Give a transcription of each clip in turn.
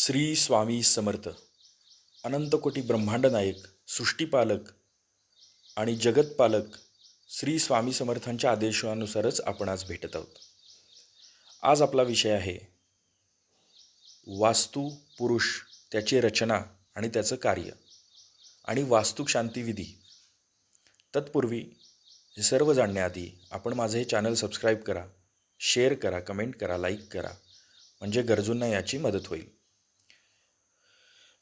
श्री स्वामी समर्थ अनंतकोटी ब्रह्मांड नायक सृष्टीपालक आणि जगतपालक श्री स्वामी समर्थांच्या आदेशानुसारच आपण आज भेटत आहोत. आज आपला विषय आहे वास्तू पुरुष त्याची रचना आणि त्याचं कार्य आणि वास्तुक शांतीविधी तत्पूर्वी हे सर्व जाणण्याआधी आपण माझं हे चॅनल सबस्क्राईब करा शेअर करा कमेंट करा लाईक करा म्हणजे गरजूंना याची मदत होईल.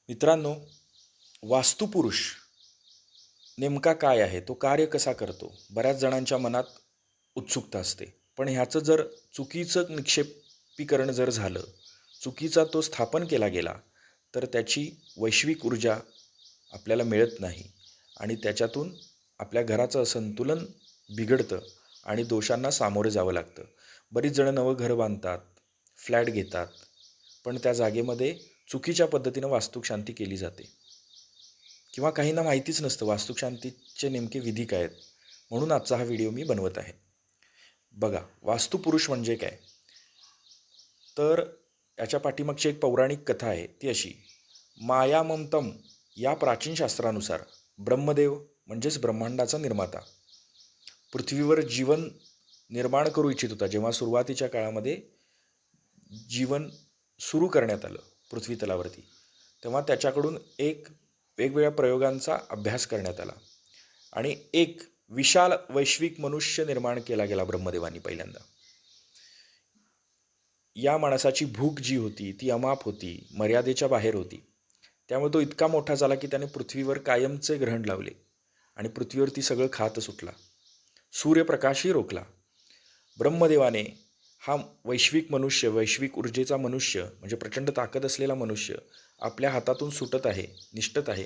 मित्रांनो वास्तुपुरुष नेमका काय आहे? तो कार्य कसा करतो? बऱ्याच जणांच्या मनात उत्सुकता असते. पण ह्याचं जर चुकीचं निक्षेपीकरण जर झालं चुकीचा तो स्थापन केला गेला तर त्याची वैश्विक ऊर्जा आपल्याला मिळत नाही आणि त्याच्यातून आपल्या घराचं संतुलन बिघडतं आणि दोषांना सामोरे जावं लागतं. बरीच जणं नवं घर बांधतात फ्लॅट घेतात पण त्या जागेमध्ये चुकीच्या पद्धतीनं वास्तुक शांती केली जाते. किंवा काहींना माहितीच नसतं वास्तुक शांतीचे नेमके विधी काय आहेत म्हणून आजचा हा व्हिडिओ मी बनवत आहे. बघा वास्तुपुरुष म्हणजे काय? तर याच्या पाठीमागची एक पौराणिक कथा आहे ती अशी. मायाममतम या प्राचीन शास्त्रानुसार ब्रह्मदेव म्हणजेच ब्रह्मांडाचा निर्माता. पृथ्वीवर जीवन निर्माण करू इच्छित होता जेव्हा सुरुवातीच्या काळामध्ये जीवन सुरू करण्यात आलं. पृथ्वी तलावरती तेव्हा त्याच्याकडून एक वेगवेगळ्या प्रयोगांचा अभ्यास करण्यात आला. आणि एक विशाल वैश्विक मनुष्य निर्माण केला गेला ब्रह्मदेवानी पहिल्यांदा. या माणसाची भूक जी होती ती अमाप होती मर्यादेच्या बाहेर होती. त्यामुळे तो इतका मोठा झाला की त्याने पृथ्वीवर कायमचे ग्रहण लावले आणि पृथ्वीवरती सगळं खात सुटला. सूर्यप्रकाशही रोखला. ब्रह्मदेवाने हा वैश्विक मनुष्य वैश्विक ऊर्जेचा मनुष्य म्हणजे प्रचंड ताकद असलेला मनुष्य आपल्या हातातून सुटत आहे निष्ठत आहे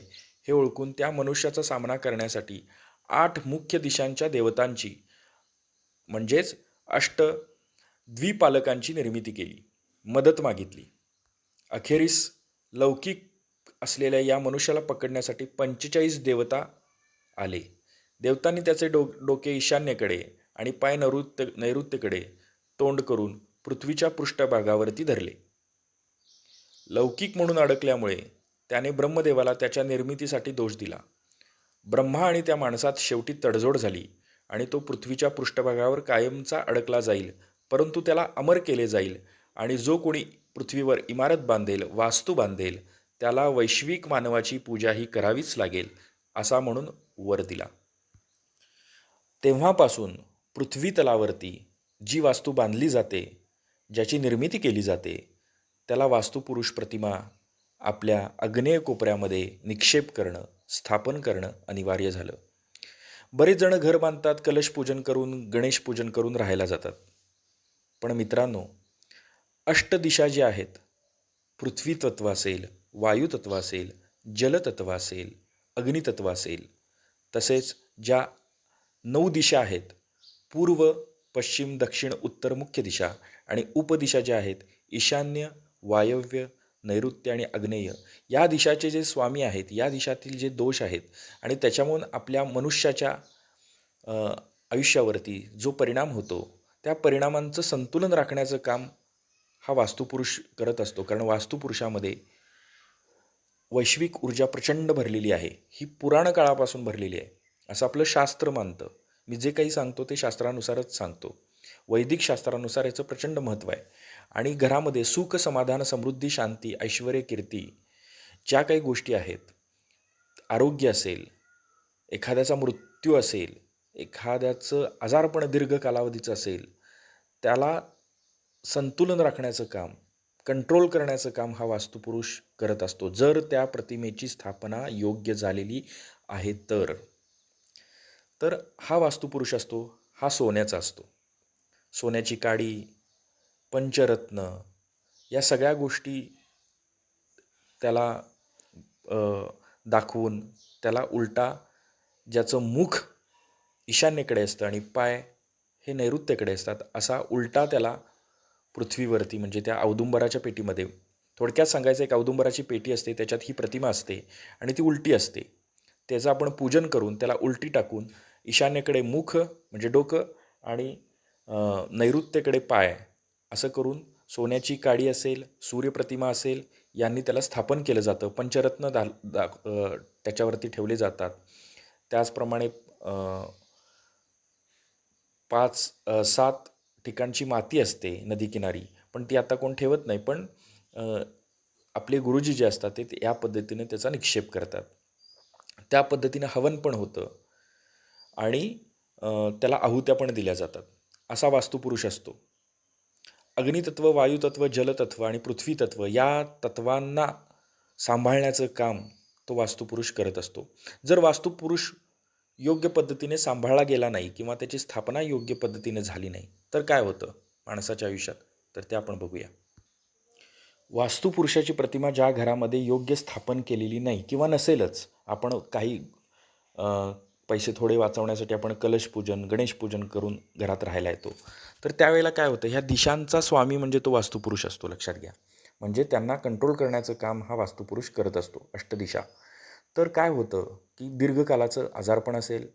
हे ओळखून त्या मनुष्याचा सामना करण्यासाठी आठ मुख्य दिशांच्या देवतांची म्हणजेच अष्ट द्विपालकांची निर्मिती केली मदत मागितली. अखेरीस लौकिक असलेल्या या मनुष्याला पकडण्यासाठी पंचेचाळीस देवता आले. देवतांनी त्याचे डो डोके ईशान्येकडे आणि पाय नैऋत्य नैऋत्येकडे तोंड करून पृथ्वीच्या पृष्ठभागावरती धरले. लौकिक म्हणून अडकल्यामुळे त्याने ब्रह्मदेवाला त्याच्या निर्मितीसाठी दोष दिला. ब्रह्मा आणि त्या माणसात शेवटी तडजोड झाली आणि तो पृथ्वीच्या पृष्ठभागावर कायमचा अडकला जाईल परंतु त्याला अमर केले जाईल आणि जो कोणी पृथ्वीवर इमारत बांधेल वास्तू बांधेल त्याला वैश्विक मानवाची पूजा ही करावीच लागेल असा म्हणून वर दिला. तेव्हापासून पृथ्वी तलावरती जी वास्तू बांधली जाते ज्याची निर्मिती केली जाते त्याला वास्तुपुरुष प्रतिमा आपल्या अग्नेय कोपऱ्यामध्ये निक्षेप करणं स्थापन करणं अनिवार्य झालं. बरेच जण घर बांधतात कलश पूजन करून गणेश पूजन करून राहायला जातात. पण मित्रांनो अष्टदिशा ज्या आहेत पृथ्वी तत्व असेल वायुतत्व असेल जलतत्व असेल अग्नितत्व असेल तसेच ज्या नऊ दिशा आहेत पूर्व पश्चिम दक्षिण उत्तर मुख्य दिशा आणि उपदिशा ज्या आहेत ईशान्य वायव्य नैऋत्य आणि आग्नेय या दिशाचे जे स्वामी आहेत या दिशातील जे दोष आहेत आणि त्याच्यामुळे आपल्या मनुष्याच्या आयुष्यावरती जो परिणाम होतो त्या परिणामांचं संतुलन राखण्याचं काम हा वास्तुपुरुष करत असतो. कारण वास्तुपुरुषामध्ये वैश्विक ऊर्जा प्रचंड भरलेली आहे. ही पुराण काळापासून भरलेली आहे. असं आपलं शास्त्र मानतं. मी जे काही सांगतो ते शास्त्रानुसारच सांगतो. वैदिक शास्त्रानुसार याचं प्रचंड महत्त्व आहे. आणि घरामध्ये सुख समाधान समृद्धी शांती ऐश्वर कीर्ती ज्या काही गोष्टी आहेत आरोग्य असेल एखाद्याचा मृत्यू असेल एखाद्याचं आजारपण दीर्घ कालावधीचं असेल त्याला संतुलन राखण्याचं काम कंट्रोल करण्याचं काम हा वास्तुपुरुष करत असतो. जर त्या प्रतिमेची स्थापना योग्य झालेली आहे तर. तर हा वास्तुपुरुष असतो हा सोन्याचा असतो. सोन्याची काडी पंचरत्न या सगळ्या गोष्टी त्याला दाखवून त्याला उलटा ज्याचं मुख ईशान्येकडे असतं आणि पाय हे नैऋत्येकडे असतात असा उलटा त्याला पृथ्वीवरती म्हणजे त्या औदुंबराच्या पेटीमध्ये थोडक्यात सांगायचं एक औदुंबराची पेटी असते त्याच्यात ही प्रतिमा असते आणि ती उलटी असते. त्याचं आपण पूजन करून त्याला उलटी टाकून ईशान्येकडे मुख म्हणजे डोकं आणि नैऋत्येकडे पाय. असं करून सोन्याची काडी असेल सूर्यप्रतिमा असेल यांनी त्याला स्थापन केलं जातं. पंचरत्न दा दा त्याच्यावरती ठेवले जातात. त्याचप्रमाणे पाच सात ठिकाणची माती असते नदीकिनारी पण ती आता कोण ठेवत नाही पण आपले गुरुजी जे असतात ते या पद्धतीने त्याचा निक्षेप करतात. त्या पद्धतीने हवन पण होतं. आणि त्याला आहुत्या पण दिल्या जातात. असा वास्तुपुरुष असतो. अग्नितत्व वायुतत्व जलतत्व आणि पृथ्वीतत्व या तत्वांना सांभाळण्याचं काम तो वास्तुपुरुष करत असतो. जर वास्तुपुरुष योग्य पद्धतीने सांभाळला गेला नाही किंवा त्याची स्थापना योग्य पद्धतीने झाली नाही तर काय होतं? माणसाच्या आयुष्यात. तर ते आपण बघूया. वास्तुपुरुषाची प्रतिमा ज्या घरामध्ये योग्य स्थापन केलेली नाही किंवा नसेलच आपण काही पैसे थोडे वाचवण्यासाठी आपण कलशपूजन गणेशपूजन करून घरात राहायला येतो. तर त्यावेळेला काय होतं ह्या दिशांचा स्वामी म्हणजे तो वास्तुपुरुष असतो लक्षात घ्या. म्हणजे त्यांना कंट्रोल करण्याचं काम हा वास्तुपुरुष करत असतो अष्टदिशा. तर काय होतं की दीर्घकालाचं आजारपण असेल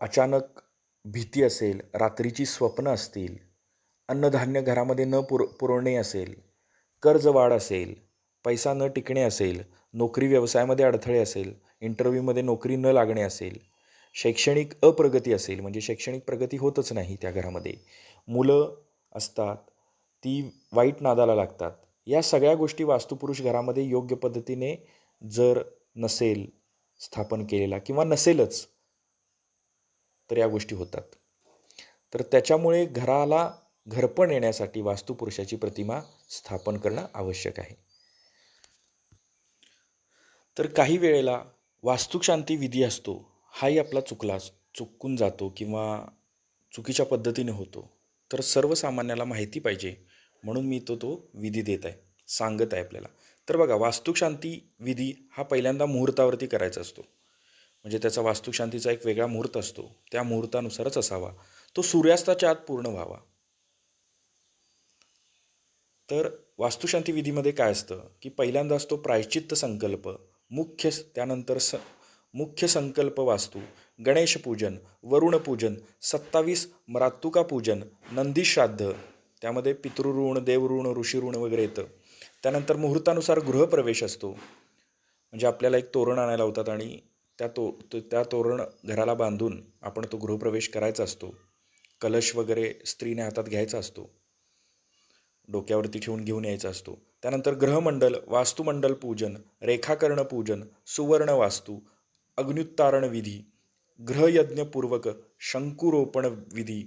अचानक भीती असेल रात्रीची स्वप्न असतील अन्नधान्य घरामध्ये न पुर पुरवणे असेल कर्जवाढ असेल पैसा न टिकणे असेल नोकरी व्यवसायामध्ये अडथळे असेल इंटरव्ह्यूमध्ये नोकरी न लागणे असेल शैक्षणिक अप्रगती असेल म्हणजे शैक्षणिक प्रगती होतच नाही त्या घरामध्ये. मुलं असतात ती वाईट नादाला लागतात. या सगळ्या गोष्टी वास्तुपुरुष घरामध्ये योग्य पद्धतीने जर नसेल स्थापन केलेला किंवा नसेलच तर या गोष्टी होतात. तर त्याच्यामुळे घराला घरपण येण्यासाठी वास्तुपुरुषाची प्रतिमा स्थापन करणं आवश्यक आहे. तर काही वेळेला वास्तुशांती विधी असतो हाही आपला चुकला चुकून जातो किंवा चुकीच्या पद्धतीने होतो. तर सर्वसामान्याला माहिती पाहिजे म्हणून मी तो तो विधी देत आहे सांगत आहे आपल्याला. तर बघा वास्तुशांती विधी हा पहिल्यांदा मुहूर्तावरती करायचा असतो. म्हणजे त्याचा वास्तुशांतीचा एक वेगळा मुहूर्त असतो त्या मुहूर्तानुसारच असावा. तो सूर्यास्ताच्या आत पूर्ण व्हावा. तर वास्तुशांती विधीमध्ये काय असतं की पहिल्यांदा असतो प्रायश्चित्त संकल्प मुख्य त्यानंतर स मुख्य संकल्प वास्तू गणेश पूजन वरुण पूजन सत्तावीस मरातुका पूजन नंदी श्राद्ध त्यामध्ये पितृऋण देवऋण ऋषीऋण वगैरे येतं. त्यानंतर मुहूर्तानुसार गृहप्रवेश असतो. म्हणजे आपल्याला एक तोरण आणायला होतात आणि त्या तो- त्या तोरण घराला बांधून आपण तो गृहप्रवेश करायचा असतो. कलश वगैरे स्त्रीने हातात घ्यायचा असतो. डोक्यावरती ठेवून घेऊन यायचा असतो. त्यानंतर ग्रहमंडल वास्तुमंडल पूजन रेखाकर्ण पूजन सुवर्ण वास्तू अग्न्युत्तारण विधी ग्रहयज्ञपूर्वक शंकुरोपण विधी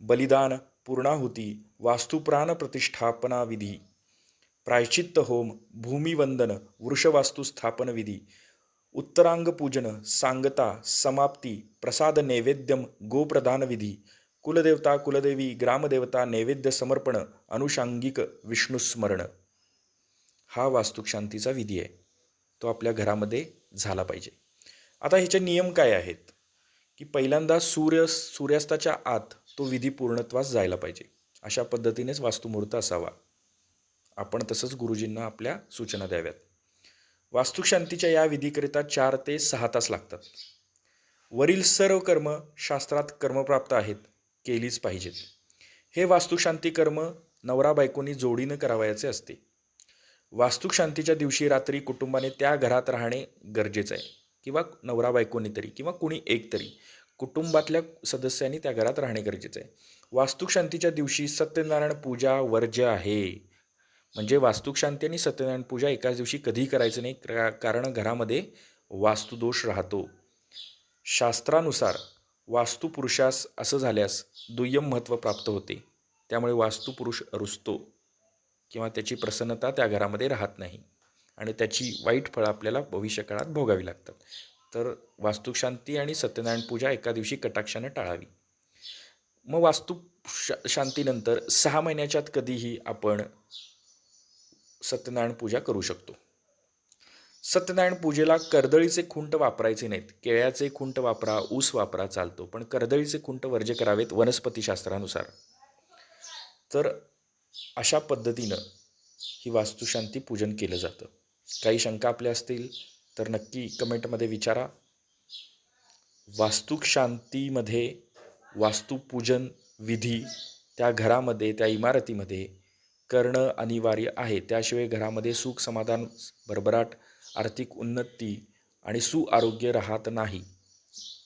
बलिदान पूर्णाहुती वास्तुप्राण प्रतिष्ठापना विधी प्रायश्चित्त होम भूमिवंदन वृषवास्तुस्थापन विधी उत्तरांग पूजन सांगता समाप्ती प्रसाद नैवेद्यम गोप्रदान विधी कुलदेवता कुलदेवी ग्रामदेवता नैवेद्य समर्पण अनुषांगिक विष्णुस्मरण हा वास्तुशांतीचा विधी आहे. तो आपल्या घरामध्ये झाला पाहिजे. आता ह्याचे नियम काय आहेत? की पहिल्यांदा सूर्य सूर्यास्ताच्या आत तो विधी पूर्णत्वास जायला पाहिजे. अशा पद्धतीनेच वास्तुमुहूर्त असावा. आपण तसंच गुरुजींना आपल्या सूचना द्याव्यात. वास्तुशांतीच्या या विधीकरिता चार ते सहा तास लागतात. वरील सर्व कर्म शास्त्रात कर्मप्राप्त आहेत. केलीच पाहिजेत. हे वास्तुशांती कर्म नवरा बायकोनी जोडीनं करावयाचे असते. वास्तुशांतीच्या दिवशी रात्री कुटुंबाने त्या घरात राहणे गरजेचं आहे. किंवा नवरा बायकोनी तरी किंवा कुणी एक तरी कुटुंबातल्या सदस्यांनी त्या घरात राहणे गरजेचं आहे. वास्तुशांतीच्या दिवशी सत्यनारायण पूजा वर्ज्य आहे. म्हणजे वास्तुशांती आणि सत्यनारायण पूजा एकाच दिवशी कधीही करायचं नाही. का- कारण घरामध्ये वास्तुदोष राहतो. शास्त्रानुसार वास्तुपुरुषास असं झाल्यास दुय्यम महत्त्व प्राप्त होते. त्यामुळे वास्तुपुरुष रुसतो किंवा त्याची प्रसन्नता त्या घरामध्ये राहत नाही आणि त्याची वाईट फळं आपल्याला भविष्यकाळात भोगावी लागतात. तर वास्तुशांती आणि सत्यनारायण पूजा एका दिवशी कटाक्षानं टाळावी. मग वास्तू शा शांतीनंतर सहा महिन्याच्यात कधीही आपण सत्यनारायण पूजा करू शकतो. सत्यनारायण पूजेला कर्दळीचे खुंट वापरायचे नाहीत. केळ्याचे खुंट वापरा ऊस वापरा चालतो. पण कर्दळीचे खुंट वर्ज्य करावेत वनस्पतीशास्त्रानुसार. तर अशा पद्धतीनं ही वास्तुशांती पूजन केलं जातं. काही शंका आपल्या असतील तर नक्की कमेंटमध्ये विचारा. वास्तुशांतीमध्ये वास्तुपूजन विधी त्या घरामध्ये त्या इमारतीमध्ये करणं अनिवार्य आहे. त्याशिवाय घरामध्ये सुख समाधान भरभराट आर्थिक उन्नती आणि सुआरोग्य राहत नाही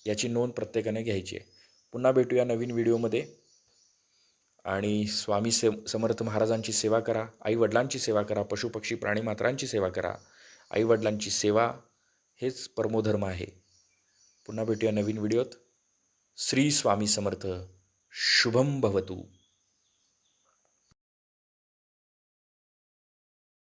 याची नोंद प्रत्येकाने घ्यायची आहे. पुन्हा भेटूया नवीन व्हिडिओमध्ये. आणि स्वामी से समर्थ महाराजांची सेवा करा आईवडिलांची सेवा करा पशुपक्षी प्राणीमात्रांची सेवा करा. आईवडिलांची सेवा हेच परमोधर्म आहे. पुन्हा भेटूया नवीन व्हिडिओत. श्री स्वामी समर्थ शुभम भवतू.